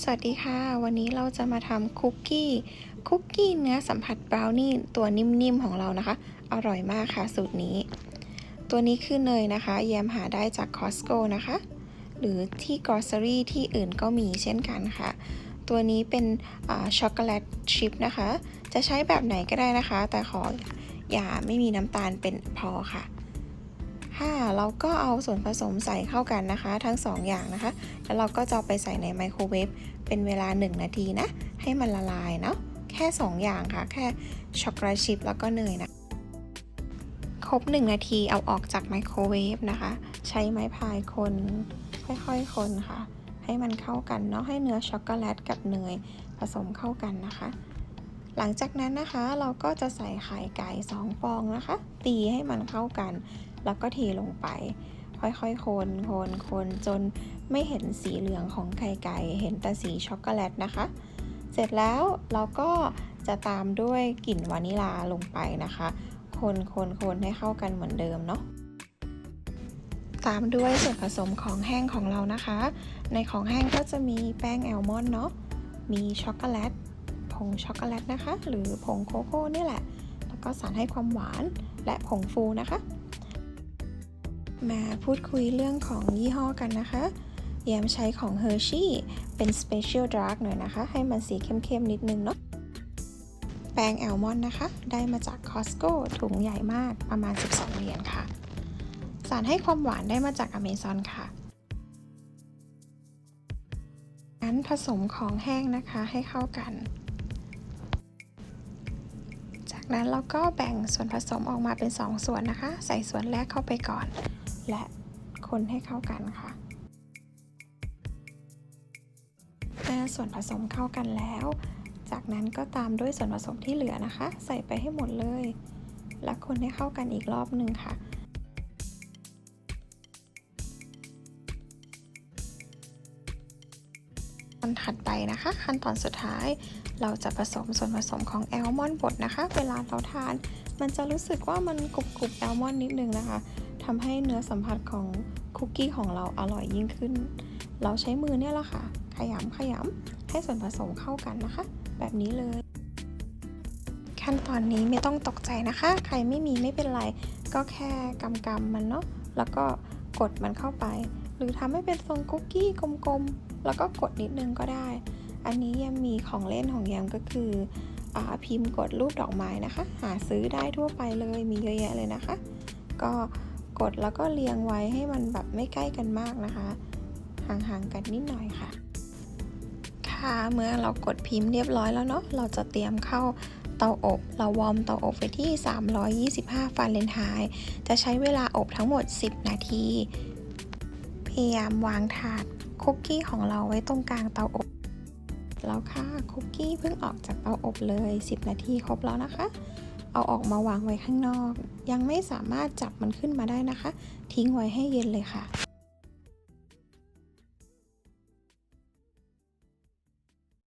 สวัสดีค่ะ วันนี้เราจะมาทำคุกกี้คุกกี้เนื้อสัมผัสบราวนี่ตัวนิ่มๆของเรานะคะ อร่อยมากค่ะสูตรนี้ ตัวนี้คือเนยนะคะ แยมหาได้จาก Costco นะคะ หรือที่ grocery ที่อื่นก็มีเช่นกันค่ะ ตัวนี้เป็นช็อกโกแลตชิพนะคะ จะใช้แบบไหนก็ได้นะคะ แต่ขออย่าไม่มีน้ำตาลเป็นพอค่ะ ค่ะเราก็เอาส่วนผสมใส่เข้ากันนะคะ ทั้ง 2 อย่างนะคะ แล้วเราก็จะไปใส่ในไมโครเวฟเป็นเวลา 1 นาทีนะ ให้มันละลายเนาะแค่ 2 อย่างค่ะ แค่ช็อกโกแลตชิพแล้วก็เนยนะ ครบ 1 นาทีเอาออกจากไมโครเวฟนะคะ ใช้ไม้พายคน ค่อยๆคนค่ะ ให้มันเข้ากันเนาะให้เนื้อช็อกโกแลตกับเนยผสมเข้ากันนะคะหลังจากนั้นนะคะเราก็จะใส่ไข่ไก่ 2 ฟองนะคะ ตีให้มันเข้ากัน แล้วก็เทลงไป ค่อยๆ คนคนคนจนไม่เห็นสีเหลืองของไข่ไก่ เห็นแต่สีช็อกโกแลตนะคะ เสร็จแล้วเราก็จะตามด้วยกลิ่นวานิลาลงไปนะคะ คนคนคนให้เข้ากันเหมือนเดิมเนาะตามด้วยส่วนผสมของแห้งของเรานะคะ ในของแห้งก็จะมีแป้งแอลมอนด์เนาะ มีช็อกโกแลต ผงช็อกโกแลตนะคะ หรือผงโกโก้นี่แหละ แล้วก็สารให้ความหวานและผงฟูนะคะ มาพูดคุยเรื่องของยี่ห้อกันนะคะแยมใช้ของ Hershey เป็น Special Dark หน่อยนะคะ ให้มันสีเข้มๆนิดนึงเนาะ แป้งแอลมอนนะคะ ได้มาจาก Costco ถุงใหญ่มากประมาณ 12 เหรียญค่ะ สารให้ความหวานได้มาจาก Amazon ค่ะงั้นผสมของแห้งนะคะให้เข้ากัน จากนั้นเราก็แบ่งส่วนผสมออกมาเป็น 2 ส่วนนะคะ ใส่ส่วนแรกเข้าไปก่อน และคนให้เข้ากันค่ะ เมื่อส่วนผสมเข้ากันแล้ว จากนั้นก็ตามด้วยส่วนผสมที่เหลือนะคะ ใส่ไปให้หมดเลย และคนให้เข้ากันอีกรอบหนึ่งค่ะขั้นถัดไปนะคะ ขั้นตอนสุดท้ายเราจะผสมส่วนผสมของแอลมอนด์บดนะคะ เวลาเราทาน มันจะรู้สึกว่ามันกรุบกรุบแอลมอนด์นิดนึงนะคะ ทำให้เนื้อสัมผัสของคุกกี้ของเราอร่อยยิ่งขึ้น เราใช้มือเนี่ยแหละค่ะ ขยำขยำให้ส่วนผสมเข้ากันนะคะ แบบนี้เลย ขั้นตอนนี้ไม่ต้องตกใจนะคะ ใครไม่มีไม่เป็นไร ก็แค่กำกำมันเนาะ แล้วก็กดมันเข้าไป หรือทำให้เป็นทรงคุกกี้กลมๆ แล้วก็กดนิดนึงก็ได้ อันนี้ยังมีของเล่นของแยมก็คืออพิมพ์กดรูปดอกไม้นะคะ หาซื้อได้ทั่วไปเลย มีเยอะแยะเลยนะคะ ก็ กดแล้วก็เรียงไว้ให้มันแบบไม่ใกล้กันมากนะคะ ห่างๆกันนิดหน่อยค่ะ ค่ะเมื่อเรากดพิมพ์เรียบร้อยแล้วเนาะเราจะเตรียมเข้าเตาอบ เราวอร์มเตาอบไว้ที่ 325ฟาเรนไฮต์จะใช้เวลาอบทั้งหมด 10 นาที พยายามวางถาดคุกกี้ของเราไว้ตรงกลางเตาอบ แล้วค่ะคุกกี้เพิ่งออกจากเตาอบเลย 10 นาทีครบแล้วนะคะ เอาออกมาวางไว้ข้างนอก ยังไม่สามารถจับมันขึ้นมาได้นะคะ ทิ้งไว้ให้เย็นเลยค่ะ